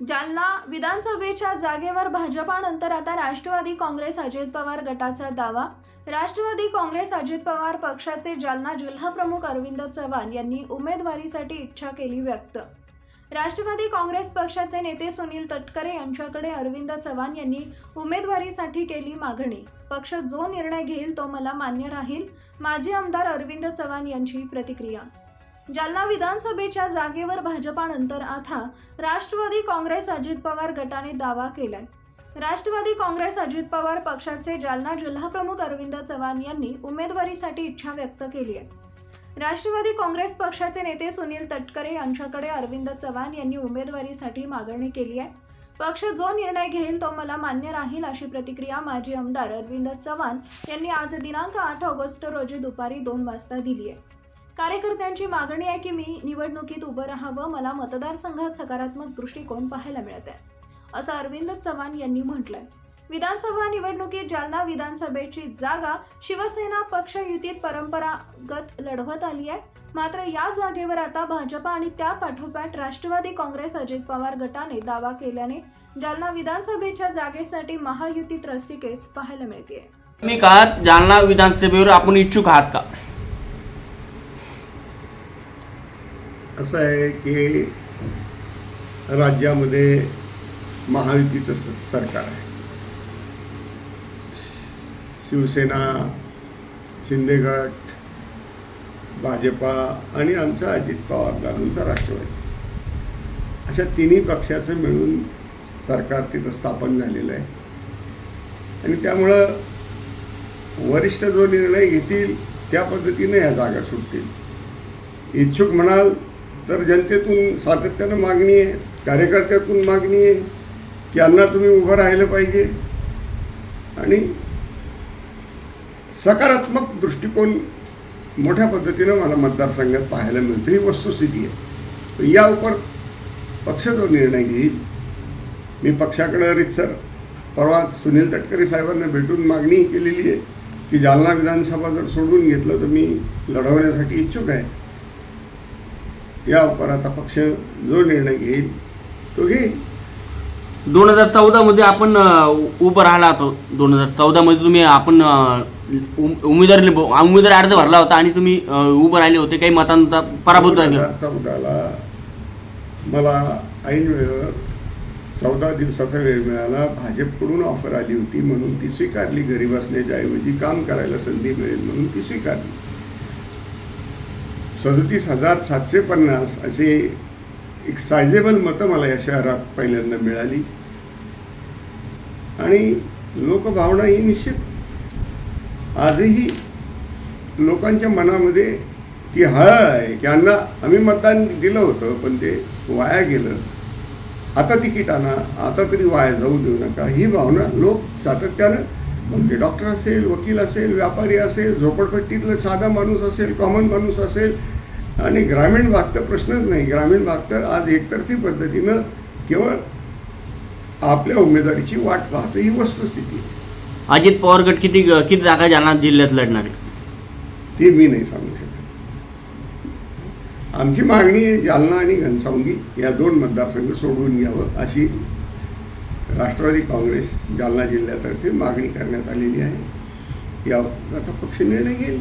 जालना विधानसभेच्या जागेवर भाजपानंतर आता राष्ट्रवादी काँग्रेस अजित पवार गटाचा दावा. राष्ट्रवादी काँग्रेस अजित पवार पक्षाचे जालना जिल्हाप्रमुख अरविंद चव्हाण यांनी उमेदवारीसाठी इच्छा केली व्यक्त. राष्ट्रवादी काँग्रेस पक्षाचे नेते सुनील तटकरे यांच्याकडे अरविंद चव्हाण यांनी उमेदवारीसाठी केली मागणी. पक्ष जो निर्णय घेईल तो मला मान्य राहील माजी आमदार अरविंद चव्हाण यांची प्रतिक्रिया. जालना विधानसभेच्या जागेवर भाजपानंतर आता राष्ट्रवादी काँग्रेस अजित पवार गटाने दावा केलाय. राष्ट्रवादी काँग्रेस अजित पवार पक्षाचे जालना जिल्हाप्रमुख अरविंद चव्हाण यांनी उमेदवारीसाठी इच्छा व्यक्त केली आहे. राष्ट्रवादी काँग्रेस पक्षाचे नेते सुनील तटकरे यांच्याकडे अरविंद चव्हाण यांनी उमेदवारीसाठी मागणी केली आहे. पक्ष जो निर्णय घेईल तो मला मान्य राहील अशी प्रतिक्रिया माजी आमदार अरविंद चव्हाण यांनी आज दिनांक आठ ऑगस्ट रोजी दुपारी दोन वाजता दिली आहे. कार्यकर्त्यांची मागणी आहे की मी निवडणुकीत उभं राहावं मला मतदारसंघात सकारात्मक दृष्टिकोन पाहायला मिळत आहे असं अरविंद चव्हाण यांनी म्हटलंय. विधानसभा निवडणुकीत जालना विधानसभेची जागा शिवसेना पक्ष युतीत परंपरागत लढवत आली आहे. मात्र या जागेवर आता भाजपा आणि त्या पाठोपाठ राष्ट्रवादी काँग्रेस अजित पवार गटाने दावा केल्याने जालना विधानसभेच्या जागेसाठी महायुतीत रसिकेच पाहायला मिळते मी काळात जालना विधानसभेवर आपण इच्छुक आहात का? असं आहे की राज्यामध्ये महायुतीचं स- सरकार आहे. शिवसेना शिंदेगट भाजपा आणि आमचा अजित पवार दादूंचा राष्ट्रवादी. अशा तिन्ही पक्षाचं मिळून सरकार तिथं स्थापन झालेलं आहे. आणि त्यामुळं वरिष्ठ जो निर्णय घेतील त्या पद्धतीने ह्या जागा सुटतील. इच्छुक म्हणाल तर जनतेतून सातत्यानं मागणी आहे कार्यकर्त्यातून मागणी आहे की यांना तुम्ही उभं राहिलं पाहिजे. आणि सकारात्मक दृष्टिकोन मोठ्या पद्धतीनं मला मतदारसंघात पाहायला मिळतं. ही वस्तुस्थिती आहे. या उपर पक्ष जो निर्णय घेईल मी पक्षाकडं रितसर परवा सुनील तटकरे साहेबांना भेटून मागणी केलेली आहे की जालना विधानसभा जर सोडून घेतलं तर मी लढवण्यासाठी इच्छुक आहे. या उपर आता पक्ष जो निर्णय घेईल तो घेईल दोन हजार चौदामध्ये आपण उभं राहिला होतो. दोन हजार चौदामध्ये तुम्ही आपण उमेदवारी उमेदवारी अर्ज भरला होता आणि तुम्ही उभं राहिले होते. काही मतांचा पराभूत झाले. चौदाला मला ऐन वेळेवर चौदा दिवसाचा वेळ मिळाला. भाजपकडून ऑफर आली होती म्हणून ती स्वीकारली. घरी बसण्याच्या ऐवजी काम करायला संधी मिळेल म्हणून ती स्वीकारली. सदतीस हजार सातशे पन्नास असे एक सायझेबल मतं मला या शहरात पहिल्यांदा मिळाली. आणि लोकभावना ही निश्चित. आजही लोकांच्या मनामध्ये ती हळ आहे की अण्णा आम्ही मतदान दिलं होतं पण ते वाया गेलं. आता तिकीट आणा आता तरी वाया जाऊ देऊ नका. ही भावना लोक सातत्यानं मग ते डॉक्टर असेल वकील असेल व्यापारी असेल झोपडपट्टीतलं साधा माणूस असेल कॉमन माणूस असेल आणि ग्रामीण भाग तर प्रश्नच नाही ग्रामीण भाग तर आज एकतर्फी पद्धतीनं केवळ आपल्या उमेदवारीची वाट पाहतो ही वस्तुस्थिती आहे. अजित पवार गट किती किती जागा जालना जिल्ह्यात लढणार आहे? ते मी नाही सांगू शकत आमची मागणी जालना आणि घनसावंगी या दोन मतदारसंघ सोडवून घ्यावं अशी राष्ट्रवादी काँग्रेस जालना जिल्ह्यातर्फे मागणी करण्यात आलेली आहे या आता पक्ष निर्णय घेईल